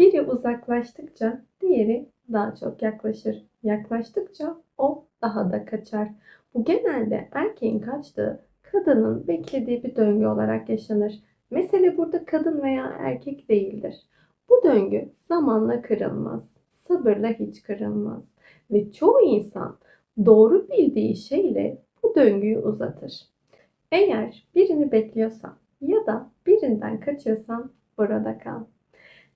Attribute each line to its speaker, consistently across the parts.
Speaker 1: Biri uzaklaştıkça diğeri daha çok yaklaşır. Yaklaştıkça o daha da kaçar. Bu genelde erkeğin kaçtığı, kadının beklediği bir döngü olarak yaşanır. Mesele burada kadın veya erkek değildir. Bu döngü zamanla kırılmaz. Sabırla hiç kırılmaz. Ve çoğu insan doğru bildiği şeyle bu döngüyü uzatır. Eğer birini bekliyorsan ya da birinden kaçıyorsan burada kal.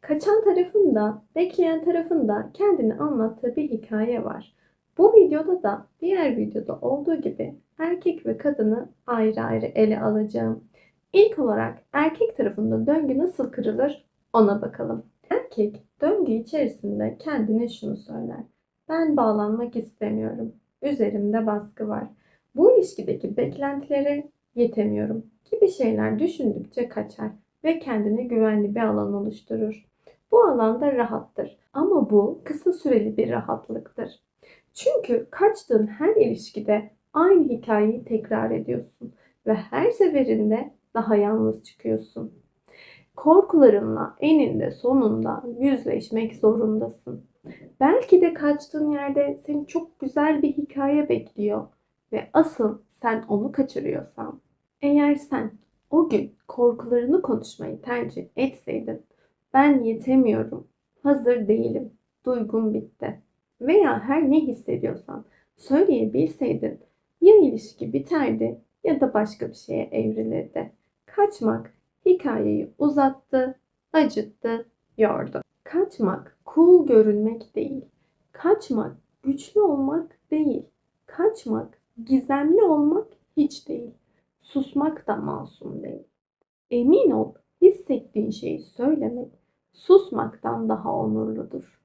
Speaker 1: Kaçan tarafın da, bekleyen tarafın da kendini anlattığı bir hikaye var. Bu videoda da diğer videoda olduğu gibi erkek ve kadını ayrı ayrı ele alacağım. İlk olarak erkek tarafında döngü nasıl kırılır ona bakalım. Erkek döngü içerisinde kendine şunu söyler. Ben bağlanmak istemiyorum. Üzerimde baskı var. Bu ilişkideki beklentilere yetemiyorum gibi şeyler düşündükçe kaçar ve kendine güvenli bir alan oluşturur. Bu alanda rahattır ama bu kısa süreli bir rahatlıktır. Çünkü kaçtığın her ilişkide aynı hikayeyi tekrar ediyorsun ve her seferinde daha yalnız çıkıyorsun. Korkularınla eninde sonunda yüzleşmek zorundasın. Belki de kaçtığın yerde seni çok güzel bir hikaye bekliyor ve asıl sen onu kaçırıyorsan. Eğer sen o gün korkularını konuşmayı tercih etseydin, ben yetemiyorum, hazır değilim, duygum bitti veya her ne hissediyorsan söyleyebilseydin ya ilişki biterdi ya da başka bir şeye evrilirdi. Kaçmak hikayeyi uzattı, acıttı, yordu. Kaçmak cool görünmek değil. Kaçmak güçlü olmak değil. Kaçmak gizemli olmak hiç değil. Susmak da masum değil. Emin ol hissettiğin şeyi söylemek susmaktan daha onurludur.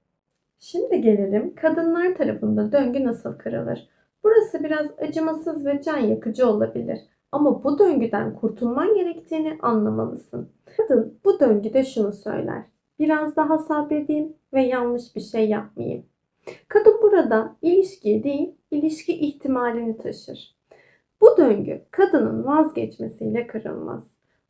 Speaker 1: Şimdi gelelim kadınlar tarafında döngü nasıl kırılır? Burası biraz acımasız ve can yakıcı olabilir. Ama bu döngüden kurtulman gerektiğini anlamalısın. Kadın bu döngüde şunu söyler. Biraz daha sabredeyim ve yanlış bir şey yapmayayım. Kadın burada ilişkiyi değil, ilişki ihtimalini taşır. Bu döngü kadının vazgeçmesiyle kırılmaz.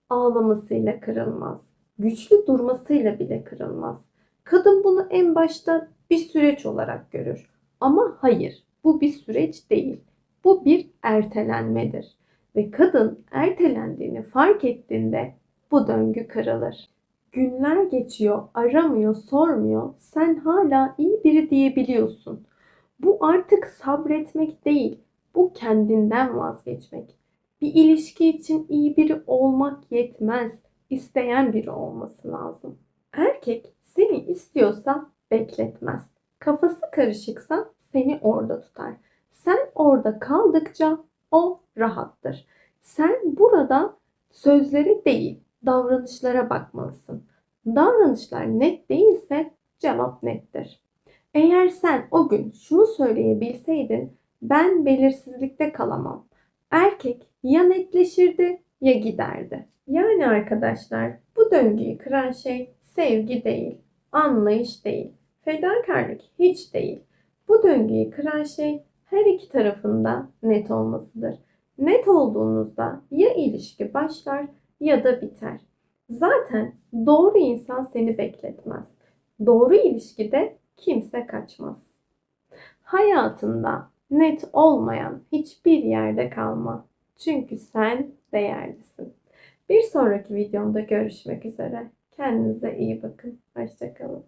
Speaker 1: Ağlamasıyla kırılmaz. Güçlü durmasıyla bile kırılmaz. Kadın bunu en başta bir süreç olarak görür. Ama hayır, bu bir süreç değil. Bu bir ertelenmedir. Ve kadın ertelendiğini fark ettiğinde bu döngü kırılır. Günler geçiyor, aramıyor, sormuyor. Sen hala iyi biri diyebiliyorsun. Bu artık sabretmek değil. Bu kendinden vazgeçmek. Bir ilişki için iyi biri olmak yetmez. İsteyen biri olması lazım. Erkek seni istiyorsa bekletmez. Kafası karışıksa seni orada tutar. Sen orada kaldıkça o rahattır. Sen burada sözleri değil, davranışlara bakmalısın. Davranışlar net değilse cevap nettir. Eğer sen o gün şunu söyleyebilseydin, ben belirsizlikte kalamam. Erkek ya netleşirdi ya giderdi. Yani arkadaşlar bu döngüyü kıran şey sevgi değil, anlayış değil, fedakarlık hiç değil. Bu döngüyü kıran şey her iki tarafında net olmasıdır. Net olduğunuzda ya ilişki başlar ya da biter. Zaten doğru insan seni bekletmez. Doğru ilişkide kimse kaçmaz. Hayatında net olmayan hiçbir yerde kalma. Çünkü sen değerlisin. Bir sonraki videomda görüşmek üzere. Kendinize iyi bakın. Hoşçakalın.